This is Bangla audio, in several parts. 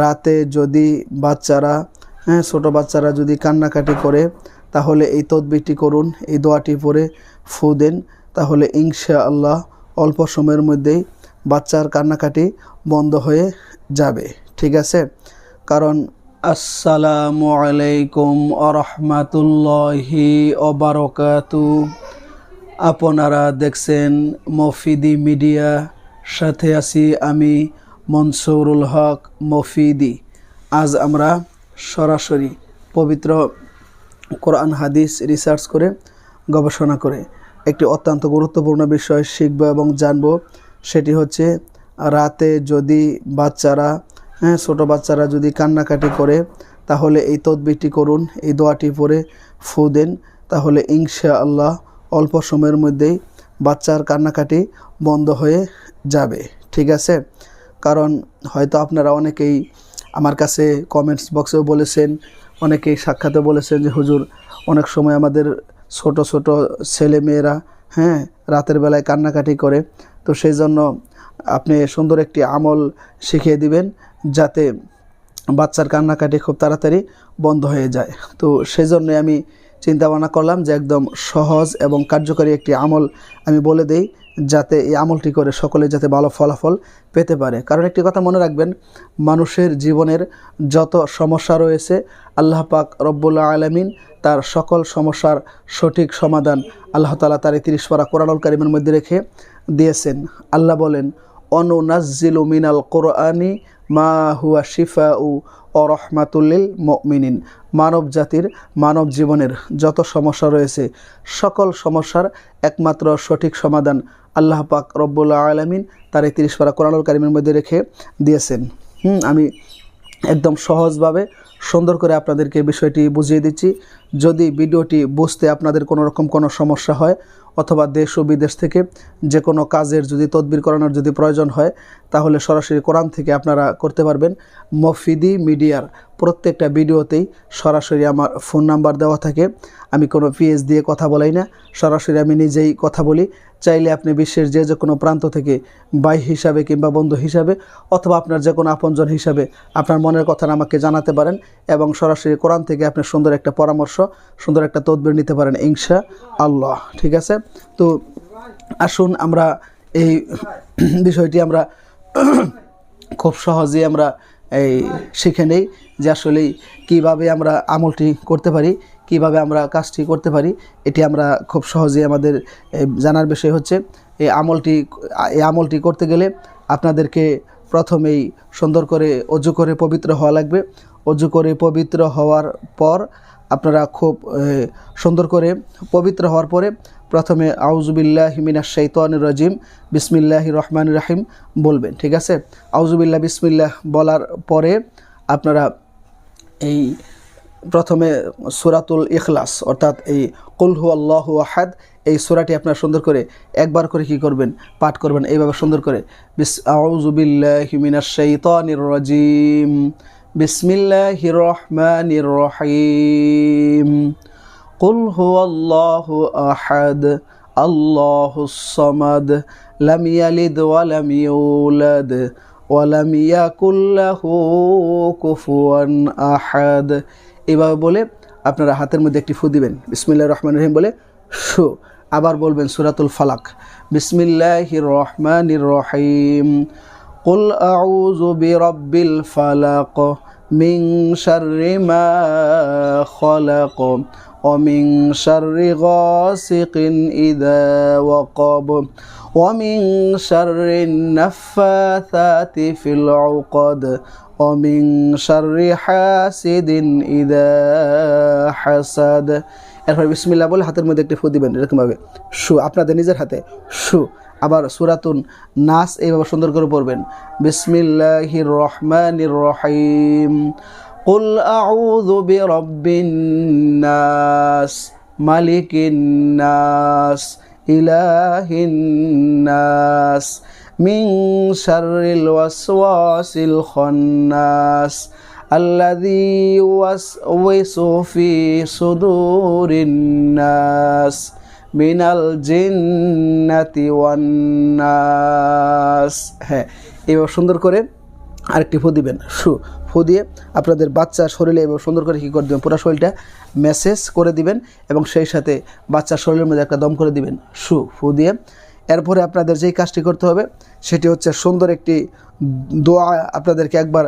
রাতে যদি বাচ্চারা হ্যাঁ ছোটো বাচ্চারা যদি কান্নাকাটি করে, তাহলে এই তদবিরটি করুন, এই দোয়াটি পরে ফু দেন, তাহলে ইনশা আল্লাহ অল্প সময়ের মধ্যেই বাচ্চার কান্নাকাটি বন্ধ হয়ে যাবে। ঠিক আছে? কারণ আসসালামু আলাইকুম আরহামাতুল্লাহি অবারকাতু আপনারা দেখছেন মফিদি মিডিয়া সাথে আছি আমি মনসুরুল হক মফিদি। আজ আমরা সরাসরি পবিত্র কোরআন হাদিস রিসার্চ করে গবেষণা করে একটি অত্যন্ত গুরুত্বপূর্ণ বিষয় শিখব এবং জানব। সেটি হচ্ছে রাতে যদি বাচ্চারা হ্যাঁ ছোটো বাচ্চারা যদি কান্নাকাটি করে, তাহলে এই তদবিরটি করুন, এই দোয়াটি পরে ফু দেন, তাহলে ইনশা আল্লাহ অল্প সময়ের মধ্যেই বাচ্চার কান্নাকাটি বন্ধ হয়ে যাবে। ঠিক আছে? কারণ হয়তো আপনারা অনেকেই আমার কাছে কমেন্টস বক্সেও বলেছেন, অনেকেই সাক্ষাতে বলেছেন যে, হুজুর, অনেক সময় আমাদের ছোট ছোট ছেলে মেয়েরা হ্যাঁ রাতের বেলায় কান্নাকাটি করে। তো সেই জন্য আপনি সুন্দর একটি আমল শিখিয়ে দিবেন যাতে বাচ্চার কান্নাকাটি খুব তাড়াতাড়ি বন্ধ হয়ে যায়। তো সেই জন্যে আমি চিন্তা ভাবনা করলাম যে একদম সহজ এবং কার্যকরী একটি আমল আমি বলে দেই, যাতে এই আমলটি করে সকলে যাতে ভালো ফলাফল পেতে পারে। কারণ একটি কথা মনে রাখবেন, মানুষের জীবনের যত সমস্যা রয়েছে, আল্লাহ পাক রব্বুল্লা আলমিন তার সকল সমস্যার সঠিক সমাধান আল্লাহ তালা তার তিরিশ পারা কোরআনুল কারিমের মধ্যে রেখে দিয়েছেন। আল্লাহ বলেন অনুনাজিলু মিনাল কোরআনি মা হুয়া শিফা উ ও রহমাতুল্লিল মমিনিন। মানব জাতির মানব জীবনের যত সমস্যা রয়েছে, সকল সমস্যার একমাত্র সঠিক সমাধান আল্লাহ পাক রব্বুল্লা আলমিন তার এই তিরিশ পারা কোরআনুল কারিমের মধ্যে রেখে দিয়েছেন। হুম, আমি একদম সহজভাবে সুন্দর করে আপনাদেরকে বিষয়টি বুঝিয়ে দিচ্ছি। যদি ভিডিওটি বুঝতে আপনাদের কোনো রকম কোনো সমস্যা হয়, অথবা দেশ ও বিদেশ থেকে যে কোনো কাজের যদি তদবির করানোর যদি প্রয়োজন হয় তাহলে সরাসরি কোরআন থেকে আপনারা করতে পারবেন। মফিদি মিডিয়ার প্রত্যেকটা ভিডিওতেই সরাসরি আমার ফোন নাম্বার দেওয়া থাকে। আমি কোনো পিএস দিয়ে কথা বলাই না। সরাসরি আমি নিজেই কথা বলি। চাইলে আপনি বিশ্বের যে যে কোনো প্রান্ত থেকে ভাই হিসাবে কিংবা বন্ধু হিসাবে অথবা আপনার যে কোনো আপনজন হিসাবে আপনার মনের কথা আমাকে জানাতে পারেন এবং সরাসরি কোরআন থেকে আপনি সুন্দর একটা পরামর্শ, সুন্দর একটা তদবির নিতে পারেন ইনশা আল্লাহ ঠিক আছে? তো আসুন আমরা এই বিষয়টি আমরা খুব সহজেই আমরা এই শিখে নেই যে আসলেই কীভাবে আমরা আমলটি করতে পারি, কীভাবে আমরা কাজটি করতে পারি। এটি আমরা খুব সহজেই আমাদের জানার বিষয় হচ্ছে, এই আমলটি এই আমলটি করতে গেলে আপনাদেরকে প্রথমেই সুন্দর করে অজু করে পবিত্র হওয়া লাগবে। অজু করে পবিত্র হওয়ার পর আপনারা খুব সুন্দর করে পবিত্র হওয়ার পরে প্রথমে আউজুবিল্লাহ হিমিনা শৈতান রাজিম বিসমিল্লাহ রহমান রাহিম বলবেন, ঠিক আছে? আউজুবিল্লাহ বিসমিল্লাহ বলার পরে আপনারা এই প্রথমে সুরাতুল ইখলাস, অর্থাৎ এই কুলহু আল্লাহ আহাদ, এই সুরাটি আপনারা সুন্দর করে একবার করে কি করবেন? পাঠ করবেন, এইভাবে সুন্দর করে। বিস আউজুবিল্লাহি মিনাশ শাইতানির রাজিম। বিসমিল্লাহির রহমানির রহিম قل هو الله أحد الله الصمد لم يلد ولم يولد ولم يكن له كفوا أحد এভাবে বলে আপনারা হাতের মধ্যে একটি ফু দিবেন বিসমিল্লাহ রহমান রহিম বলে শু আবার বলবেন সুরাতুল ফালাক বিসমিল্লাহির রহমানির রহিম قل أعوذ برب الفلق من شر ما خلق ومن شر غاسق إذا وقب ومن شر النفاثات في العقد ومن شر حاسد إذا حسد এরপর বিসমিল্লাহ বলে হাতের মধ্যে একটি ফু দিবেন এরকমভাবে শু আপনাদের নিজের হাতে শু আবার সুরাতুন নাস এইভাবে সুন্দর করে পড়বেন বিসমিল্লাহির রহমানির রহিম قل أعوذ برب الناس ملك الناس إله الناس من شر الوسواس الخناس الذي يوسوس في صدور الناس মিনাল জিন্নাতি ওয়ান্নাস। হ্যাঁ এবার সুন্দর করে আরেকটি ফু দিবেন। সু, ফু দিয়ে আপনাদের বাচ্চা শরীরে এবং সুন্দর করে কী করে দেবেন? পুরো শরীরটা মেসেজ করে দিবেন এবং সেই সাথে বাচ্চার শরীরের মধ্যে একটা দম করে দিবেন। সু, ফু দিয়ে। এরপরে আপনাদের যেই কাজটি করতে হবে, সেটি হচ্ছে সুন্দর একটি দোয়া আপনাদেরকে একবার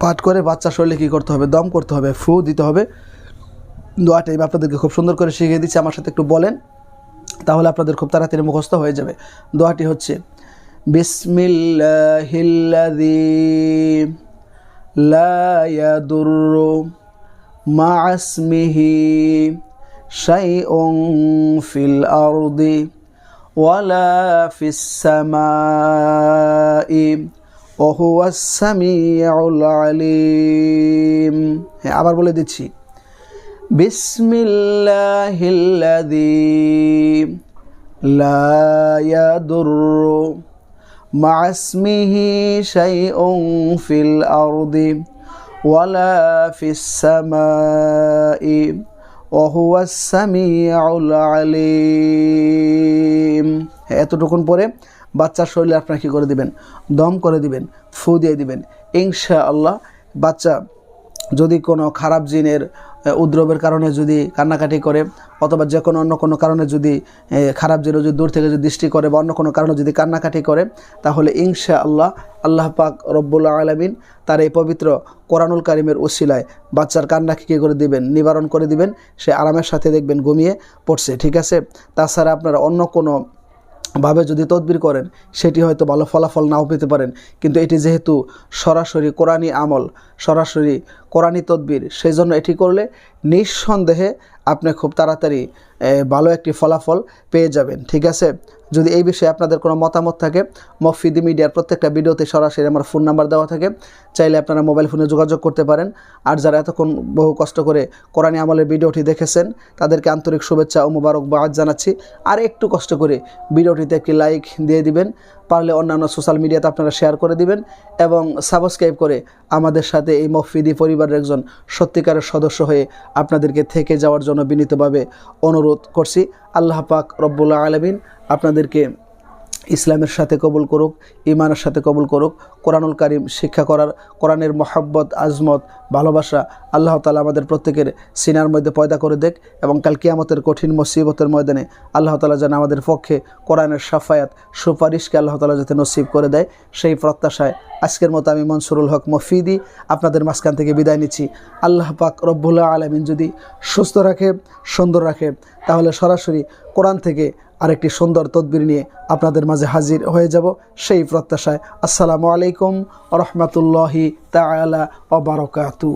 পাঠ করে বাচ্চা শরীরে কী করতে হবে? দম করতে হবে, ফু দিতে হবে। দোয়াটা আমি আপনাদেরকে খুব সুন্দর করে শিখিয়ে দিচ্ছি। আমার সাথে একটু বলেন, তাহলে আপনাদের খুব তাড়াতাড়ি মুখস্থ হয়ে যাবে। দোয়াটি হচ্ছে, বিসমিল্লাহিল্লাযী লা ইয়াদুররু মা আসমিহি শাইউন ফিল আরদি ওয়ালা ফিস সামাই ওয়া হুয়াস আলিম। হ্যাঁ আবার বলে দিচ্ছি। بسم الله الذي لا يضر مع اسمه شيء في الأرض ولا في السماء وهو السميع العليم এতটুকুন পরে বাচ্চার শরীরে আপনারা কী করে দিবেন দম করে দিবেন ফু দিয়ে দিবেন ইনশা আল্লাহ বাচ্চা যদি কোনো খারাপ জিনের উদ্রবের কারণে যদি কান্নাকাটি করে, অথবা যে কোনো অন্য কোনো কারণে যদি খারাপ জিন যদি দূর থেকে যদি দৃষ্টি করে বা অন্য কোনো কারণে যদি কান্নাকাটি করে, তাহলে ইনশা আল্লাহ আল্লাহ পাক রব্বুল্লা আলমিন তার এই পবিত্র কোরআনুল কারিমের উসিলায় বাচ্চার কান্নাকে কী করে দিবেন, নিবারণ করে দিবেন, সে আরামের সাথে দেখবেন ঘুমিয়ে পড়ছে, ঠিক আছে? তাছাড়া আপনারা অন্য কোনো ভাবে যদি তদবির করেন, সেটি হয়তো ভালো ফলাফল নাও পেতে পারেন। কিন্তু এটি যেহেতু সরাসরি কোরআনী আমল, সরাসরি কোরআনী তদবির, সেই জন্য এটি করলে নিঃসন্দেহে আপনি খুব তাড়াতাড়ি ভালো একটি ফলাফল পেয়ে যাবেন, ঠিক আছে? যদি এই বিষয়ে আপনাদের কোনো মতামত থাকে, মফিদি মিডিয়ার প্রত্যেকটা ভিডিওতে সরাসরি আমার ফোন নাম্বার দেওয়া থাকে। চাইলে আপনারা মোবাইল ফোনে যোগাযোগ করতে পারেন। আর যারা এতক্ষণ বহু কষ্ট করে কোরআনী আমলের ভিডিওটি দেখেছেন, তাদেরকে আন্তরিক শুভেচ্ছা ও মুবারক বাদ জানাচ্ছি। আর একটু কষ্ট করে ভিডিওটিতে একটি লাইক দিয়ে দিবেন। পারলে অন্যান্য সোশ্যাল মিডিয়াতে আপনারা শেয়ার করে দিবেন এবং সাবস্ক্রাইব করে আমাদের সাথে এই মফিদি পরিবারের একজন সত্যিকারের সদস্য হয়ে আপনাদেরকে থেকে যাওয়ার জন্য বিনীতভাবে অনুরোধ করছি। আল্লাহ পাক রব্বুল্লা আলমিন আপনাদেরকে ইসলামের সাথে কবুল করুক ইমানের সাথে কবুল করুক, কোরআনুল কারিম শিক্ষা করার, কোরআনের মহাব্বত, আজমত, ভালোবাসা আল্লাহ তালা আমাদের প্রত্যেকের সিনার মধ্যে পয়দা করে দেখ এবং কাল কিয়ামতের কঠিন মুসিবতের ময়দানে আল্লাহ তালা যেন আমাদের পক্ষে কোরআনের সাফায়াত সুপারিশকে আল্লাহ তালা যাতে নসিব করে দেয়, সেই প্রত্যাশায় আজকের মতো আমি মনসুরুল হক মফিদি আপনাদের মাঝখান থেকে বিদায় নিচ্ছি। আল্লাহ পাক রব্বুল্লাহ আলমিন যদি সুস্থ রাখে, সুন্দর রাখে, তাহলে সরাসরি কোরআন থেকে আরেকটি সুন্দর তদবির নিয়ে আপনাদের মাঝে হাজির হয়ে যাব সেই প্রত্যাশায়। আসসালামু আলাইকুম রহমতুল্লাহি তালা অবরকাতু